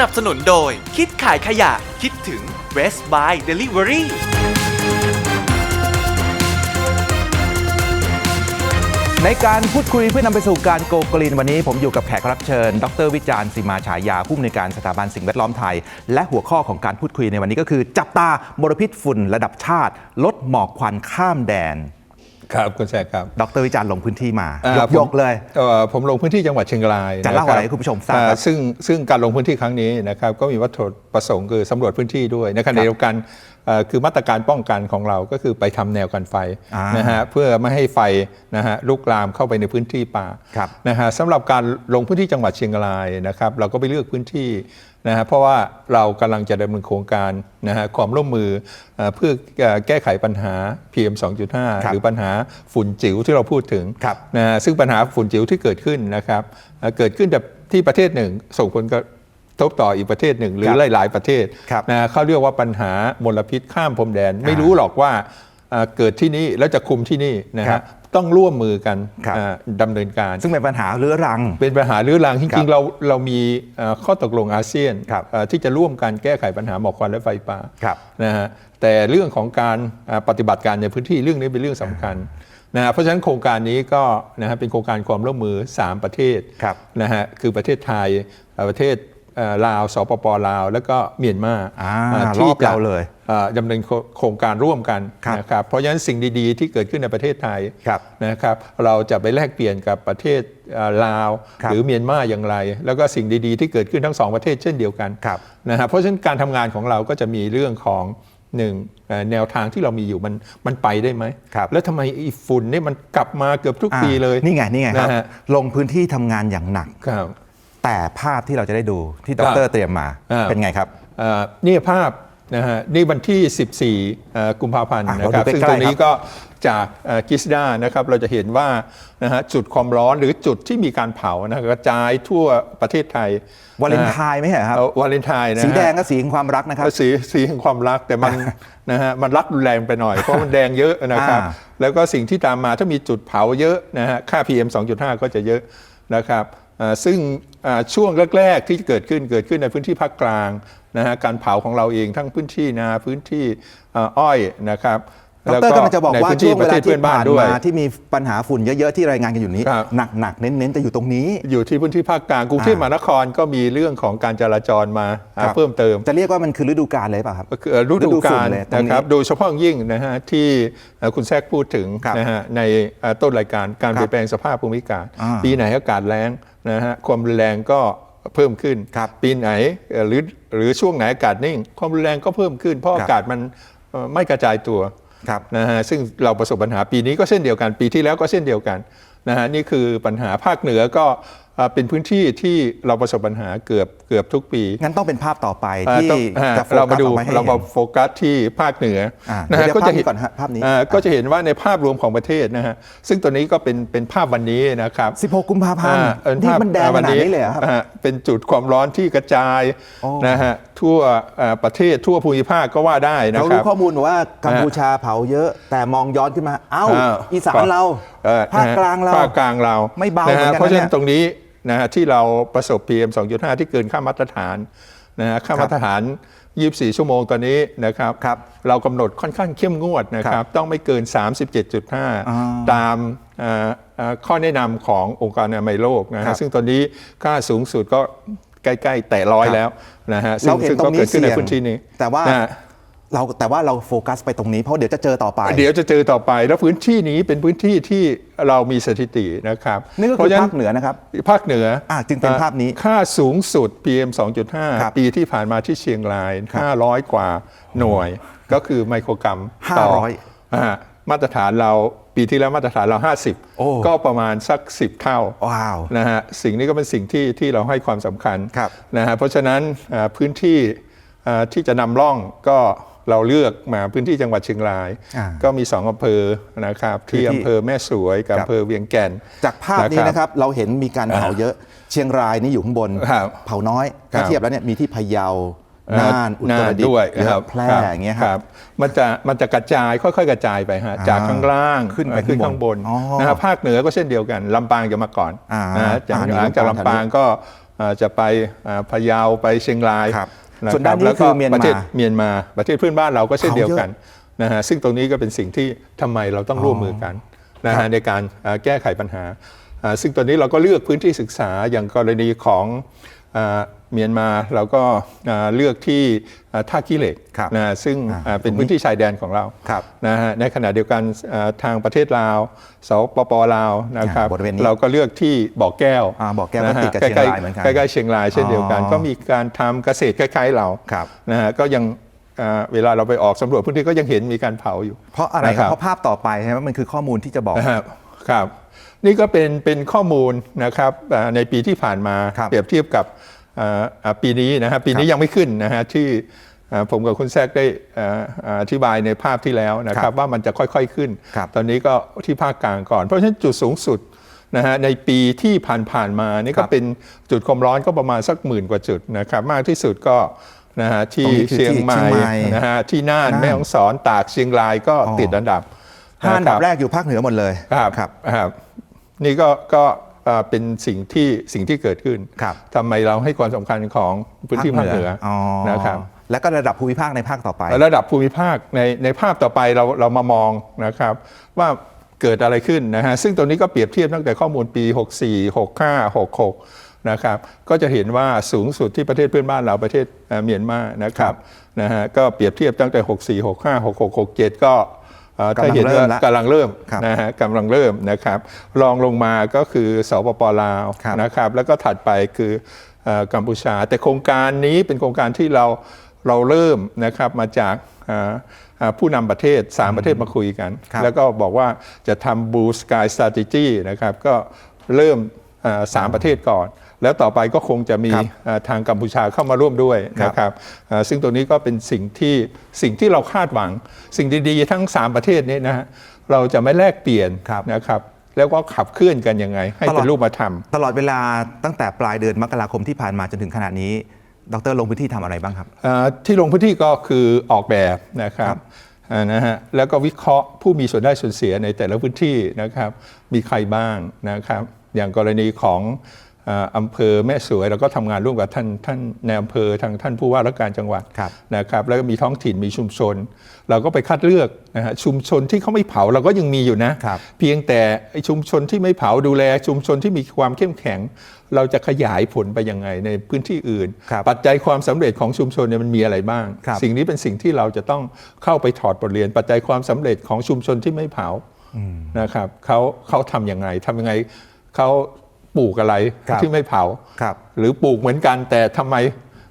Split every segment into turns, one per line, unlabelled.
นับสนุนโดย คิดขายขยะ คิดถึง Best Buy Delivery
ในการพูดคุยเพื่อนำไปสู่การโกกรีนวันนี้ ผมอยู่กับแขกรับเชิญ ดรวิจารณ์สีมาฉายาผู้อำนวยการสถาบันสิ่งแวดล้อมไทย และหัวข้อของการพูดคุยในวันนี้ก็คือ จับตามลพิษฝุ่นระดับชาติ ลดหมอกควันข้ามแดน
ครับคุณแซกครับ
ดรวิจารณ์ลงพื้นที่มา
อ่าย
ก
ผม
ยกเลย
อ่อผมลงพื้นที่จังหวัดเชียงราย
จะเล่า
คบ
อะไรให้คุณผู้ชมทราบครับ
อ่ซึ่งซึ่งการลงพื้นที่ครั้งนี้นะครับก็มีวัตถุประสงค์คือสำรวจพื้นที่ด้วยในขณะเดียวกันเอ่อคือมาตรการป้องกันของเราก็คือไปทำแนวกันไฟ
อ่าน
นะฮะเพื่อไม่ให้ไฟนะฮะลุกลามเข้าไปในพื้นที่ป่า
ครับ
นะฮะสำหรับการลงพื้นที่จังหวัดเชียงรายนะครับ เราก็ไปเลือกพื้นที่ นะฮะเพราะว่าเรากำลังจะดำเนินโครงการนะฮะความร่วมมือเอ่อเพื่อเอ่อแก้ไขปัญหา PM 2.5
ครับ
หรือปัญหาฝุ่นจิ๋วที่เราพูดถึง
ครับ
นะฮะซึ่งปัญหาฝุ่นจิ๋วที่เกิดขึ้นนะครับเอ่อเกิดขึ้นแต่ที่ประเทศหนึ่ง ส่งผลกระทบต่ออีกประเทศหนึ่ง หรื
ค
อ
รับ
หลาย ๆ ประเทศ
ครับ
นะเขาเรียกว่าปัญหามลพิษข้ามพรมแดน ไม่
อ่า
รู้หรอกว่าเอ่อเกิดที่นี่แล้วจะคุมที่นี่นะ
ครั
ฮะ
บ
ต้องร่วมมือกัน
ครับ
เอ่อดำเนินการ
ซึ่งเป็นปัญหาเรื้อรัง
เป็นปัญหาเรื้อรังจ
ครั
ริง
บ
ๆเราเรามีเอ่อข้อตกลงอาเซียน
ครับ
เอ่อที่จะร่วมกันแก้ไขปัญหาหมอกควันและไฟป่า
ครับ
นะฮะแต่เรื่องของการอ่าปฏิบัติการในพื้นที่เรื่องนี้เป็นเรื่องสำคัญนะฮะเพราะฉะนั้นโครงการนี้ก็นะฮะเป็นโครงการความร่วมมือ 3 ประเทศ
ครับ
นะฮะคือประเทศไทยเอ่อประเทศเอ่อ ลาวสปปลาว แล้วก็เมียนมา
อ่า
อ่าร
อบเราเลย
อ่าดำเนินโครงการร่วมกัน
ครับ
นะครับเพราะฉะนั้นสิ่งดีๆ ที่เกิดขึ้นในประเทศไทย
ครับ
นะครับ เราจะไปแลกเปลี่ยนกับประเทศเอ่อลาว
ครับ
หรือเมียนมาอย่างไร แล้วก็สิ่งดีๆ ที่เกิดขึ้นทั้งสองประเทศเช่นเดียวกัน
ครับ
นะฮะเพราะฉะนั้นการทำงานของเราก็จะมีเรื่องของหนึ่งเอ่อแนวทางที่เรามีอยู่มันมันไปได้ไหม
ครับ
แล้วทำไมไอ้ฝุ่นเนี่ยมันกลับมาเกือบทุกปีเลย
อ่านี่ไงนี่ไงครับ
นะฮะ
ลงพื้นที่ทำงานอย่างหนัก
ครับ
แต่ภาพที่เราจะได้ดูที่ด
ครั
ร
บ
เตรียมมา
อ่า
เป็นไงครับ
เอ่อนี่ภาพนะฮะนี่วันที่ 14เอ่อกุมภาพันธ์
อะ
นะครับ
เราดู
ซึ่ง
ใกล้ๆ
ตรงนี้ก็จากกิสดานะครับเราจะเห็นว่านะฮะจุดความร้อนหรือจุดที่มีการเผานะกระจายทั่วประเทศไทย
วาเลนไทน์ไหมเหรอครับ
เอ่อวาเลนไทน์นะฮะ
สีแดงก็สีแห่งความรักนะครับ
สีสีแห่งความรักแต่มัน นะฮะมันรักรุนแรงไปหน่อย เพราะมันแดงเยอะนะครับ
อ่า
แล้วก็สิ่งที่ตามมาถ้ามีจุดเผาเยอะนะฮะค่า PM 2.5 ก็จะเยอะนะครับอ่าซึ่งอ่า ช่วงแรก ๆ ที่เกิดขึ้นเกิดขึ้นในพื้นที่ภาคกลางนะฮะการเผาของเราเองทั้งพื้นที่นาพื้นที่อ้อยนะครับ
ดรกำลังจะบอกว่า
ในพื้น
ช่วงเว
ประ
ลา
ทศ
ที่
พื่อนบ้
ผ่าน
ด้วย
มาที่มีปัญหาฝุ่นเยอะๆที่รายงานกันอยู่นี้
ครับ
หนักๆเน้นๆจะอยู่ตรงนี้
อยู่ที่พื้นที่ภาคกลางกรุงเทพมหานครก็มีเรื่องของการจราจรมาอ่า
ครับ
เพิ่มเติม
จะเรียกว่ามันคือฤดูกาลเลยเปล่ะครับ
ก็คือเอ่อฤดูกาล
ฤดูฝุ่นเลยตรงนี้
นะครับโดยเฉพาะอย่างยิ่งนะฮะที่เอ่อคุณแทรกพูดถึง
ครับ
นะฮะในเอ่อต้นรายการการ
ครับ
เปลี่ยนแปลงสภาพภูมิอากาศ
อ่า
ปีไหนอากาศแล้งนะฮะความรุนแรงก็เพิ่มขึ้น
ครับ
ปีไหนเอ่อหรือหรือช่วงไหนอากาศนิ่ง ความรุนแรงก็เพิ่มขึ้นเพราะ
ครับ
อากาศมันเอ่อไม่กระจายตัว
ครับ
นะฮะซึ่งเราประสบปัญหาปีนี้ก็เช่นเดียวกันปีที่แล้วก็เช่นเดียวกันนะฮะนี่คือปัญหาภาคเหนือก็ เอ่อเป็นพื้นที่ที่เราประสบปัญหาเกือบเกือบทุกปี
งั้นต้องเป็นภาพต่อไป
อ่า
ที่
ต้องอ่า
จะโฟ
เรา
กั
มา
ส
ดู
ออกมาให้
เรา
เห็
มานโฟกัสที่ภาคเหนือ
อ่า
นะฮะ
เดี๋ยว
ก็จะ
ภาพนี้
เห็น
ก่อนฮะภาพนี้
อ่ก็จะเห็นว่าในภาพรวมของประเทศนะฮะซึ่งตัวนี้ก็เป็นเป็นภาพวันนี้นะครับ
16 กุมภาพันธ์
อ่าเป็
นี่
ภาพ
มันแดงข
วั
นาดนี้เลยเหรอครับ
อ่าเป็นจุดความร้อนที่กระจาย
โอ้
นะฮะทั่วอ่าประเทศทั่วภูมิภาคก็ว่าได้นะ
เรา
ครั
รู้
บ
ข้อมูลว่ากัมพูชาเผาเยอะ แต่มองย้อนขึ้นมาเอ้า
อ่า
อีสานเรา
เอ่อ
ภาคกลางเรา
ภาคกลางเรา
ไม่เบา
นะ
เหมือน
ฮะ
กันนะ
เพราะฉะนั้
เนี่
น
ย
ตรงนี้ นะฮะที่เราประสบ PM 2.5 ที่เกินค่ามาตรฐานนะฮะค่า
ครับ
มาตรฐาน 24 ชั่วโมงตอนนี้นะครับ
ครับ
เรากำหนดค่อนข้างเข้มงวดนะค
ครั
รับ
บ
ต้องไม่เกิน
อ่า
37.5 ตามเอ่อเอ่อข้อแนะนำขององค์การอนามัยโลกนะ
ครั
ฮะ
บ
ซึ่งตอนนี้ค่าสูงสุดก็ใกล้ ๆ แต่ร้อย
ครับ
แล้วนะฮะซึ่
เรา
ง
เห็น
ซึ่ง
ตร
ก็
ง
เกิ
นี้
ดขึ้น
เสี่
ใน
ยง
พื้นที่นี้
แต่ว่า
นะฮะ
เราแต่ว่าเราโฟกัสไปตรงนี้เพราะเดี๋ยวจะเจอต่อไป
เดี๋ยวจะเจอต่อไป แล้วพื้นที่นี้เป็นพื้นที่ที่เรามีสถิตินะครับ
นี่ก็
เพ
คือ
ราะฉะ
ภาคเหนือนะครับ
ภาคเหนืออา
จึงเป็นภาพนี้
ค่าสูงสุด PM
ครับ
2.5 ปีที่ผ่านมาที่เชียงราย 500 กว่าหน่วย ก็คือไมโครกรัมต่อ
500
อ่ามาตรฐานเราปีที่แล้วมาตรฐานเรา
โอ้
50 ก็ประมาณสัก 10 เท่า
ว้าว
นะฮะสิ่งนี้ก็เป็นสิ่งที่ที่เราให้ความสำคัญ
ครับ
นะฮะเพราะฉะนั้นอ่าพื้นที่อ่าที่จะนำร่องก็ เราเลือกมาพื้นที่จังหวัดเชียงราย
อ่า
ก็มีสองอำเภอนะครับ
คือ
ที่
ที่
อำเภอแม่สวยกับ
ครับ
อำเภอเวียงแก่น
จากภาพนี้นะครับเราเห็นมีการเผาเยอะเชียงรายนี่อยู่ข้างบน
ครับ
เผาน้อย
ครั
ถ้า
บ
เทียบแล้วเนี่ยมีที่พะเยา
เอ่อ
น่านอุตรดิตถ์
ด้วย
เยอะ
ครับ
แพร่
ครับ
อย่างเงี้ย
ค
ค
รั
รั
บบมันจะมันจะกระจายค่อยๆ กระจายไปฮะ
อ่า
จากข้างล่าง
ขึ้นไป
ขึ้น
ข้า
ข้างง
บบน
น
อ๋อ
นะครับภาคเหนือก็เช่นเดียวกันลำปางจะมาก่อน
อ่า
นะฮะจาก
อ่านี่
หลังจาก
ลำปาง
ลำปางก็อ่าจะไปอ่าพะเยาไปเชียงราย
ครับะ
ครับ
ส่วนด้านนี้
แล้วก็
คือเมียนมา
ประเทศเมียนมาประเทศเพื่อนบ้านเราก็เช่น
เขา
เดียว
เยอะ
กันนะฮะซึ่งตรงนี้ก็เป็นสิ่งที่ทำไมเราต้องร่วมมือกันนะ
ครั
ฮะ
บ
ในการอ่าแก้ไขปัญหาอ่าซึ่งตอนนี้เราก็เลือกพื้นที่ศึกษาอย่างกรณีของอ่า เมียนมาเราก็อ่าเลือกที่อ่าท่าขี้เหล็ก
ครับ
นะฮะซึ่ง
อ่า
อ่าเป็นพื้นที่ชายแดนของเรา
ครับ
นะฮะในขณะเดียวกันอ่าทางประเทศลาวสปปลาวนะครับ
อ่าบริเวณนี้
เราก็เลือกที่บ่อแก้ว
อ่าบ่อแก้วก็
นะฮะ
ติดกับ
ใกล้
เชียงรายเหมือนกัน
ใกล้ๆเชียงรายเช่นเดียวกัน
อ๋อ
ก็มีการทำเกษตรคล้ายๆเรา
ครับ
นะฮะก็ยังอ่าเวลาเราไปออกสำรวจพื้นที่ก็ยังเห็นมีการเผาอยู่
เพราะอะไรครับ
นะ
เพราะภาพต่อไปใช่ไหมมันคือข้อมูลที่จะบอก
นะครับครับ นี่ก็เป็นเป็นข้อมูลนะครับอ่าในปีที่ผ่านมา
ครับ
เปรียบเทียบกับอ่าอ่า ปีนี้นะครับปีนี้ยังไม่ขึ้นนะฮะที่อ่าผมกับคุณแซกได้อ่าอ่าอธิบายในภาพที่แล้วนะค
ครั
รับบว่ามันจะค่อยๆขึ้น
ครับ
ตอนนี้ก็ที่ภาคกลางก่อน เพราะฉะนั้นจุดสูงสุดนะฮะในปีที่ผ่านๆมานี่
ครั
ก็
บ
เป็นจุดความร้อนก็ประมาณสักหมื่นกว่าจุดนะครับมากที่สุดก็นะฮะที่
ตรงนี้คือ
เชียงใหม่
ที่เชียงใหม่
นะฮะที่น่าน
น่าน
แม่ฮ่องสอนตากเชียงรายก็
อ๋อ
ติดอันดับ
ห้าอันดับะ
ค
แรกอยู่ภาคเหนือหมดเลย
ครับ
ครับ
ครับนี่ก็ก็ เอ่อเป็นสิ่งที่สิ่งที่เกิดขึ้น
ครับ
ทำไมเราให้ความสำคัญของพื้นที่ภาคเหนืออ
อ
นะครับ
แล้วก็ระดับภูมิภาคในภาคต่อไป
ระดับภูมิภาคในในภาพต่อไปเราเรามามองนะครับ ว่าเกิดอะไรขึ้นนะฮะซึ่งตรงนี้ก็เปรียบเทียบตั้งแต่ข้อมูลปี 64 65 66 นะครับ ก็จะเห็นว่าสูงสุดที่ประเทศเพื่อนบ้านเราประเทศเอ่อเมียนมานะครับนะฮะก็เปรียบเทียบตั้งแต่ 64 65 66 67 ก็ เอ่อถ้าเห็นว่ากำ
ลังเริ่มละ
กำลังเริ่ม
ครับ
นะฮะกำลังเริ่มนะครับรองลงมาก็คือสปปลาว
ครับ
นะครับแล้วก็ถัดไปคือเอ่อกัมพูชา แต่โครงการนี้เป็นโครงการที่เราเราเริ่มนะครับมาจากอ่าอ่าผู้นำประเทศ 3 ประเทศมาคุยกัน
ครับ
แล้วก็บอกว่าจะทำ Blue Sky Strategy นะครับก็เริ่มอ่าสามประเทศก่อน แล้วต่อไปก็คงจะมี
ครับ
อ่าทางกัมพูชาเข้ามาร่วมด้วย
ครับ
นะครับอ่าซึ่งตรงนี้ก็เป็นสิ่งที่สิ่งที่เราคาดหวัง สิ่งดีๆ ทั้ง 3 ประเทศนี้นะฮะเราจะไม่แลกเปลี่ยน
ครับ
นะครับแล้วก็ขับเคลื่อนกันยังไง ให้
ตลอ
เป็
ด
นรูปธรรม
ตลอดเวลาตั้งแต่ปลายเดือนมกราคมที่ผ่านมาจนถึงขณะนี้ ดรลงพื้นที่ทำอะไรบ้างครับ
อ่าที่ลงพื้นที่ก็คือออกแบบนะครั
ครับบ
อ่านะฮะแล้วก็วิเคราะห์ผู้มีส่วนได้ส่วนเสียในแต่ละพื้นที่นะครับ มีใครบ้างนะครับ อย่างกรณีของ อ่าอำเภอแม่สวยเราก็ทำงานร่วมกับท่านท่านในอำเภอทางท่านผู้ว่าราชการจังหวัด
ครับ
นะครับแล้วก็มีท้องถิ่นมีชุมชน เราก็ไปคัดเลือกนะฮะชุมชนที่เขาไม่เผาเราก็ยังมีอยู่นะ
ครับ
เพียงแต่ไอ้ชุมชนที่ไม่เผาดูแล ชุมชนที่มีความเข้มแข็ง เราจะขยายผลไปยังไงในพื้นที่อื่น
ครับ
ปัจจัยความสำเร็จของชุมชนเนี่ยมันมีอะไรบ้าง
ครับ
สิ่งนี้เป็นสิ่งที่เราจะต้องเข้าไปถอดบทเรียน ปัจจัยความสำเร็จของชุมชนที่ไม่เผานะครับเขาเขาทำยังไงทำยังไงเขา ปลูกอะไร
ครับ
ที่ไม่เผา
ครับ
หรือปลูกเหมือนกันแต่ทำไม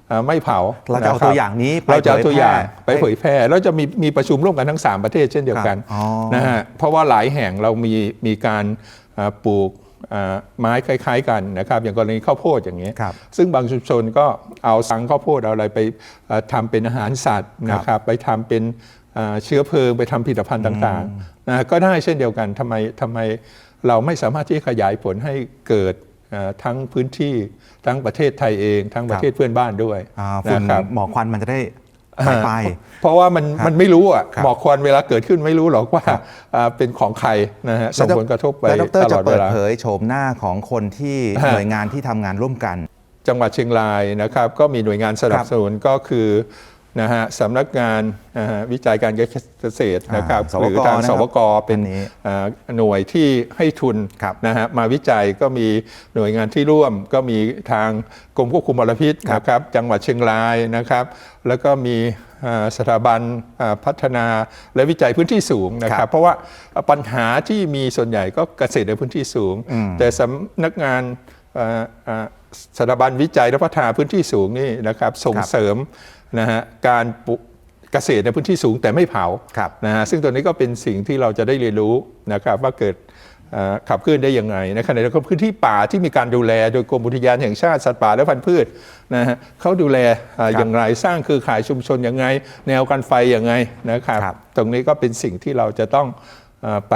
เอ่อไม่เผา
เราจะเอา
นคบ
ตัวอย่างนี้ไป
เราจะเอาตัวอย่าง
เผยแพร่
ไปเผยแพร่แล้วจะมีมีประชุมร่วมกันทั้ง 3 ประเทศเช่นเดียวกัน
ครับอ๋อ
นะฮะเพราะว่าหลายแห่งเรามีมีการอ่าปลูกอ่าไม้คล้าย ๆ กันนะครับอย่างกรณีข้าวโพดอย่างเงี้ย
ครับ
ซึ่งบางชุมชนก็เอาสังข้าวโพดเอาอะไรไปเอ่อทำเป็นอาหารสัตว์นะครับไปทำเป็นอ่าเชื้อเพลิงไปทำผลิตภัณฑ์ต่างๆนะก็ได้เช่นเดียวกันทำไมทำไม เราไม่สามารถที่จะขยายผลให้เกิดเอ่อทั้งพื้นที่ทั้งประเทศไทยเอง ทั้งประเทศเพื่อนบ้านด้วย
อ่าฝุ่น
นะครับ
หมอกควันมันจะได้หายไป
เพราะว่ามัน
ครับ
มันไม่รู้อะ
ครับ
หมอกควันเวลาเกิดขึ้นไม่รู้หรอกว่าอ่าเป็นของใครนะฮะส่งผลกระทบไป
แล้วด
ต
ร
ล
จะ
อดเว
เปิด
ลา
เผยโฉมหน้าของคนที่
ฮะ
หน่วยงานที่ทำงานร่วมกัน
จังหวัดเชียงรายนะครับ ก็มีหน่วยงานสนับสนุนก็คือ นะฮะสำนักงานนะฮะวิจัยการเกษตรนะครับ
อ่า
หรือทาง
ส
ส
ว
ว
ก
กเป็น
อันนี้
อ่าหน่วยที่ให้ทุน
ครับ
นะฮะมาวิจัยก็มีหน่วยงานที่ร่วม ก็มีทางกรมควบคุมมลพิษ
ครับ
นะครับจังหวัดเชียงรายนะครับ แล้วก็มีอ่าสถาบันอ่าพัฒนาและวิจัยพื้นที่สูงนะค
ครั
รับบเพราะว่าปัญหาที่มีส่วนใหญ่ก็เกษตรในพื้นที่สูง แต่สำนักงานอ่าอ่าสถาบันวิจัยและพัฒนาพื้นที่สูงนี่นะครับส่ง
ครับ
เสริม นะฮะการปลูกเกษตรในพื้นที่สูงแต่ไม่เผา
ครับ
นะฮะซึ่งตัวนี้ก็เป็นสิ่งที่เราจะได้เรียนรู้นะครับว่าเกิดเอ่อขับเคลื่อนได้ยังไงในขณะเดียวกันพื้นที่ป่าที่มีการดูแลโดยกรมอุทยานแห่งชาติสัตว์ป่าและพันธุ์พืชนะฮะเขาดูแลเอ่อ
ครับ
อย่างไรสร้างเครือข่ายชุมชนยังไง แนวกันไฟยังไงนะครับ
ครับ
ตรงนี้ก็เป็นสิ่งที่เราจะต้องเอ่อ ไป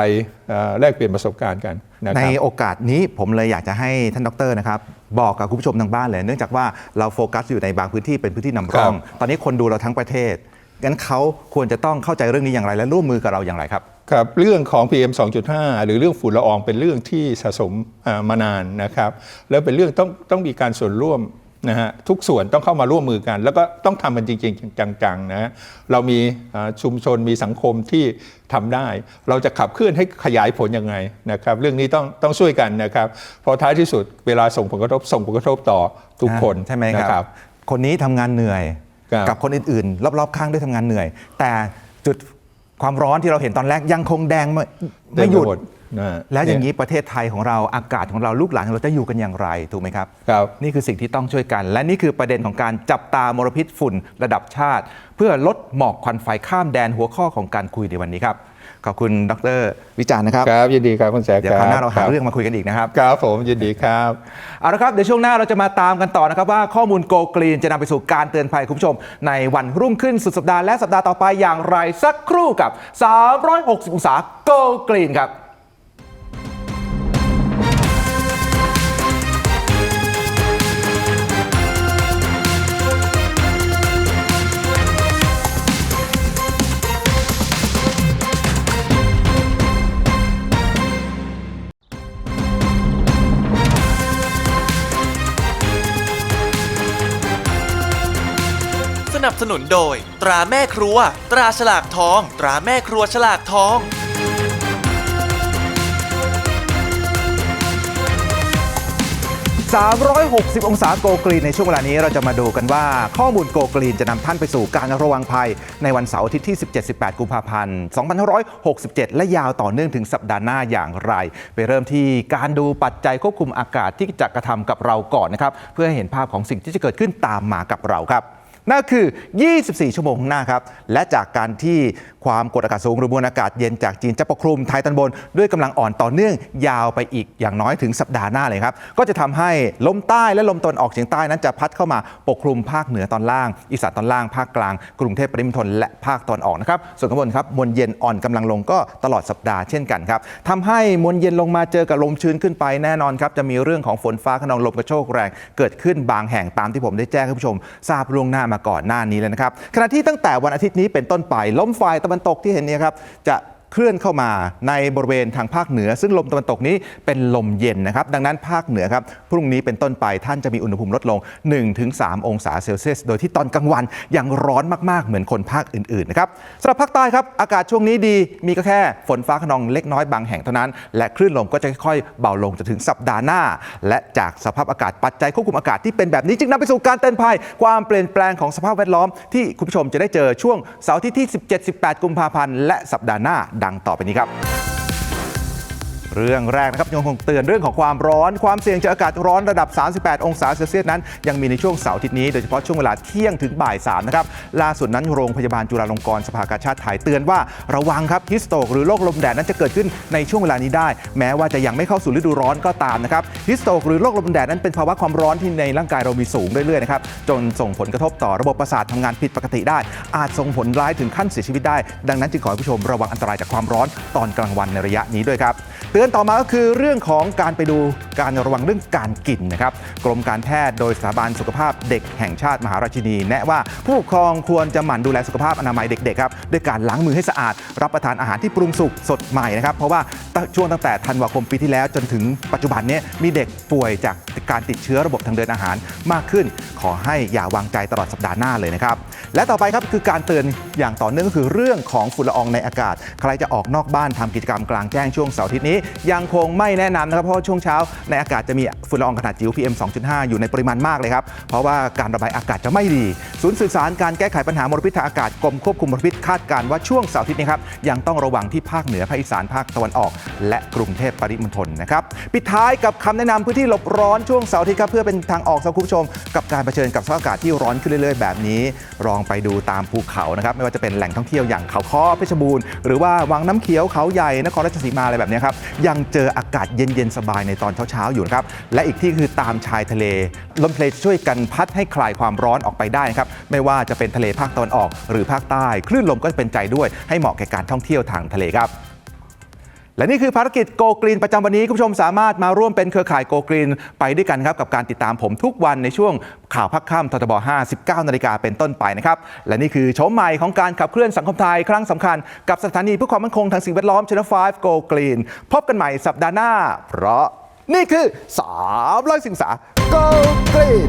เอ่อแลกเปลี่ยนประสบการณ์กันนะ
ใน
ครับ
โอกาสนี้ผมเลยอยากจะให้ท่านดรนะครับบอกกับคุณผู้ชมทางบ้านเลย เนื่องจากว่าเราโฟกัสอยู่ในบางพื้นที่เป็นพื้นที่นำร่อง ตอนนี้คนดูเราทั้งประเทศงั้นเขาควรจะต้องเข้าใจเรื่องนี้อย่างไร และร่วมมือกับเราอย่างไรครับ
ครับเรื่องของ PM 2.5 หรือเรื่องฝุ่นละอองเป็นเรื่องที่สะสมอ่ามานานนะครับ แล้วเป็นเรื่องต้องต้องมีการส่วนร่วม นะฮะทุกส่วนต้องเข้ามาร่วมมือกัน แล้วก็ต้องทำมันจริงๆ จังๆนะเรามีอ่าชุมชนมีสังคมที่ทำได้ เราจะขับเคลื่อนให้ขยายผลยังไงนะครับเรื่องนี้ต้องต้องช่วยกันนะครับเพราะท้ายที่สุดเวลาส่งผลกระทบส่งผลกระทบต่อทุกคน
ใช่ไหมค
นะ
รับ คนนี้ทำงานเหนื่อย
ครับ
กับคนอื่นๆ รอบๆ ข้างด้วยทำงานเหนื่อย แต่จุดความร้อนที่เราเห็นตอนแรกยังคงแดงไม่ไม่หยุด
เต็ปนะ
แล้วอย่าง
นี้
นี้ประเทศไทยของเราอากาศของเราลูกหลานของเราจะอยู่กันอย่างไรถูกไหมครับ
ครับ
นี่คือสิ่งที่ต้องช่วยกัน และนี่คือประเด็นของการจับตามลพิษฝุ่นระดับชาติ เพื่อลดหมอกควันไฟข้ามแดนหัวข้อของการคุยในวันนี้ครับขอบคุณดรวิจารณ์นะครับ
ครับยินดีครับคุณแสก
เดี๋ยวคราวหน้าเราหาเรื่องมาคุยกันอีกนะครับ
ครับผมยินดีครับ
เอาละครับเดี๋ยวช่วงหน้าเราจะมาตามกันต่อนะครับว่าข้อมูลโกกรีนจะนำไปสู่การเตือนภัยคุณผู้ชม ในวันรุ่งขึ้นสุดสัปดาห์และสัปดาห์ต่อไปอย่างไรสักครู่กับ 360 องศาโกกรีนครับ
สนุนโดย ตราแม่ครัว ตราฉลากทอง ตราแม่ครัวฉลากทอง
360 องศาโกกรีนในช่วงเวลานี้เราจะมาดูกันว่า ข้อมูลโกกรีนจะนำท่านไปสู่การระวังภัย ในวันเสาร์อาทิตย์ที่ 17-18 กุมภาพันธ์ 2567 และยาวต่อเนื่องถึงสัปดาห์หน้าอย่างไร ไปเริ่มที่การดูปัจจัยควบคุมอากาศที่จะกระทำกับเราก่อนนะครับ เพื่อให้เห็นภาพของสิ่งที่จะเกิดขึ้นตามมากับเราครับ นั่นคือ 24 ชั่วโมงข้างหน้าครับ และจากการที่ ความกดอากาศสูงหรือมวลอากาศเย็นจากจีนจะปกคลุมไทยตอนบนด้วยกำลังอ่อนต่อเนื่องยาวไปอีกอย่างน้อยถึงสัปดาห์หน้าเลยครับ ก็จะทำให้ลมใต้และลมตนออกเฉียงใต้นั้นจะพัดเข้ามาปกคลุมภาคเหนือตอนล่าง อีสานตอนล่างภาคกลาง กรุงเทพปริมณฑลและภาคตอนออกนะครับ ส่วนข้างบนครับมวลเย็นอ่อนกำลังลงก็ตลอดสัปดาห์เช่นกันครับทำให้มวลเย็นลงมาเจอกับลมชื้นขึ้นไปแน่นอนครับจะมีเรื่องของฝนฟ้าขนองลมกระโชกแรง เกิดขึ้นบางแห่งตามที่ผมได้แจ้งให้ผู้ชม ทราบล่วงหน้ามาก่อนหน้านี้แล้วนะครับขณะที่ตั้งแต่วันอาทิตย์นี้เป็นต้นไปลมฝ่ายตะวันันตกที่เห็นเนี่ยครับจะ เคลื่อนเข้ามาในบริเวณทางภาคเหนือ ซึ่งลมตะวันตกนี้เป็นลมเย็นนะครับดังนั้นภาคเหนือครับพรุ่งนี้เป็นต้นไปท่านจะมีอุณหภูมิลดลง 1-3 องศาเซลเซียส โดยที่ตอนกลางวันยังร้อนมากๆ เหมือนคนภาคอื่นๆนะครับสำหรับภาคใต้ครับอากาศช่วงนี้ดีมีก็แค่ฝนฟ้าขนองเล็กน้อยบางแห่งเท่านั้น และคลื่นลมก็จะค่อยๆเบาลงจนถึงสัปดาห์หน้า และจากสภาพอากาศปัจจัยควบคุมอากาศที่เป็นแบบนี้จึงนำไปสู่การเตือนภัย ความเปลี่ยนแปลงของสภาพแวดล้อมที่คุณผู้ชมจะได้เจอช่วงเสาร์ที่ที่ 17-18 กุมภาพันธ์และสัปดาห์หน้าดังต่อไปนี้ครับ เรื่องแรกนะครับยังคงเตือนเรื่องของความร้อน ความเสี่ยงจากอากาศร้อนระดับ 38 องศาเซลเซียสนั้น ยังมีในช่วงเสาร์อาทิตย์นี้โดยเฉพาะช่วงเวลาเที่ยงถึงบ่าย3นะครับล่าสุดนั้นโรงพยาบาลจุฬาลงกรณ์สภากาชาติไทยเตือนว่าระวังครับฮิสโตกหรือโรคลมแดดนั้นจะเกิดขึ้นในช่วงเวลานี้ได้ แม้ว่าจะยังไม่เข้าสู่ฤดูร้อนก็ตามนะครับฮิสโตกหรือโรคลมแดดนั้นเป็นภาวะความร้อนที่ในร่างกายเรามีสูงเรื่อยๆนะครับจนส่งผลกระทบต่อระบบประสาททำงานผิดปกติได้ อาจส่งผลร้ายถึงขั้นเสียชีวิตได้ ดังนั้นจึงขอให้ผู้ชมระวังอันตรายจากความร้อนตอนกลางวันในระยะนี้ด้วยครับเตือนต่อมาก็คือเรื่องของการไปดูการระวังเรื่องการกินนะครับกรมการแพทย์โดยสถาบันสุขภาพเด็กแห่งชาติมหาราชินี แนะว่าผู้ปกครองควรจะหมั่นดูแลสุขภาพอนามัยเด็กๆครับด้วยการล้างมือให้สะอาด รับประทานอาหารที่ปรุงสุกสดใหม่นะครับเพราะว่าช่วงตั้งแต่ธันวาคมปีที่แล้วจนถึงปัจจุบันนี้มีเด็กป่วยจากการติดเชื้อระบบทางเดินอาหารมากขึ้น ขอให้อย่าวางใจตลอดสัปดาห์หน้าเลยนะครับและต่อไปครับคือการเตือนอย่างต่อเนื่องก็คือเรื่องของฝุ่นละอองในอากาศ ใครจะออกนอกบ้านทำกิจกรรมกลางแจ้งช่วงเสาร์อาทิตย์นี้ยังคงไม่แนะนำนะครับเพราะช่วงเช้าในอากาศจะมีฝุ่นละอองขนาดจิ๋ว PM 2.5 อยู่ในปริมาณมากเลยครับ เพราะว่าการระบายอากาศจะไม่ดี ศูนย์สื่อสารการแก้ไขปัญหามลพิษทางอากาศกรมควบคุมมลพิษคาดการว่าช่วงเสาร์อาทิตย์นี้ครับยังต้องระวังที่ภาคเหนือภาคอีสานภาคตะวันออก และกรุงเทพปริมณฑลนะครับปิดท้ายกับคำแนะนำพื้นที่หลบร้อนช่วงเสาร์อาทิตย์ครับเพื่อเป็นทางออกสำหรับคุณผู้ชม กับการเผชิญกับสภาพอากาศที่ร้อนขึ้นเรื่อยๆ แบบนี้ลองไปดูตามภูเขานะครับไม่ว่าจะเป็นแหล่งท่องเที่ยวอย่างเขาค้อเพชรบูรณ์หรือว่าวังน้ำเขียวเขาใหญ่นครราชสีมาอะไรแบบนี้ครับยังเจออากาศเย็นๆสบายในตอนเช้าๆอยู่นะครับและอีกที่คือตามชายทะเลลมทะเลช่วยกันพัดให้คลายความร้อนออกไปได้นะครับไม่ว่าจะเป็นทะเลภาคตะวันออกหรือภาคใต้ คลื่นลมก็จะเป็นใจด้วยให้เหมาะแก่การท่องเที่ยวทางทะเลครับ และนี่คือภารกิจโกกรีนประจำวันนี้คุณผู้ชมสามารถมาร่วมเป็นเครือข่ายโกกรีนไปด้วยกันครับกับการติดตามผมทุกวันในช่วงข่าวพักค่ำททบ5 19นาฬิกาเป็นต้นไปนะครับ และนี่คือโฉมใหม่ของการขับเคลื่อนสังคมไทยครั้งสำคัญกับสถานีเพื่อความมั่นคงทางสิ่งแวดล้อม Channel 5 Go Green พบกันใหม่สัปดาห์หน้า เพราะนี่คือ300สิงสา Go Green